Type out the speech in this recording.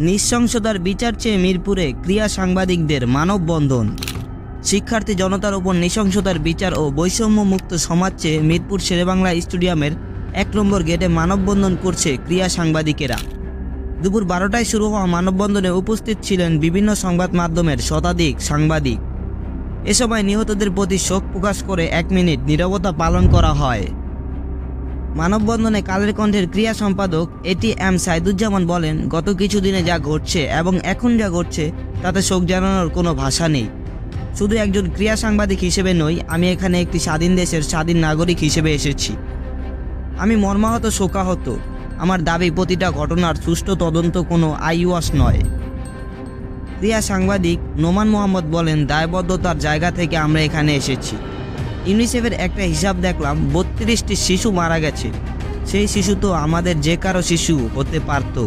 নৃশংসতার বিচার চেয়ে মিরপুরে ক্রিয়া সাংবাদিকদের মানববন্ধন। শিক্ষার্থী জনতার ওপর নৃশংসতার বিচার ও বৈষম্য মুক্ত সমাজ চেয়ে মিরপুর শেরেবাংলা স্টেডিয়ামের এক নম্বর গেটে মানববন্ধন করছে ক্রিয়া সাংবাদিকেরা। দুপুর বারোটায় শুরু হওয়া মানববন্ধনে উপস্থিত ছিলেন বিভিন্ন সংবাদ মাধ্যমের শতাধিক সাংবাদিক। এ সময় নিহতদের প্রতি শোক প্রকাশ করে এক মিনিট নীরবতা পালন করা হয়। মানববন্ধনে কালের কণ্ঠের ক্রিয়া সম্পাদক এটি এম সাইদুজ্জামান বলেন, গত কিছুদিনে যা ঘটছে এবং এখন যা ঘটছে, তাতে শোক জানানোর কোনো ভাষা নেই। শুধু একজন ক্রিয়া সাংবাদিক হিসেবে নই, আমি এখানে একটি স্বাধীন দেশের স্বাধীন নাগরিক হিসেবে এসেছি। আমি মর্মাহত, শোকাহত। আমার দাবি, প্রতিটা ঘটনার সুষ্ঠু তদন্ত কোনো আইওয়াস নয়। ক্রিয়া সাংবাদিক নোমান মোহাম্মদ বলেন, দায়বদ্ধতার জায়গা থেকে আমরা এখানে এসেছি। ইউনিসেফের একটা হিসাব দেখলাম, বত্রিশটি শিশু মারা গেছে। সেই শিশু তো আমাদের যে কারও শিশু হতে পারতো।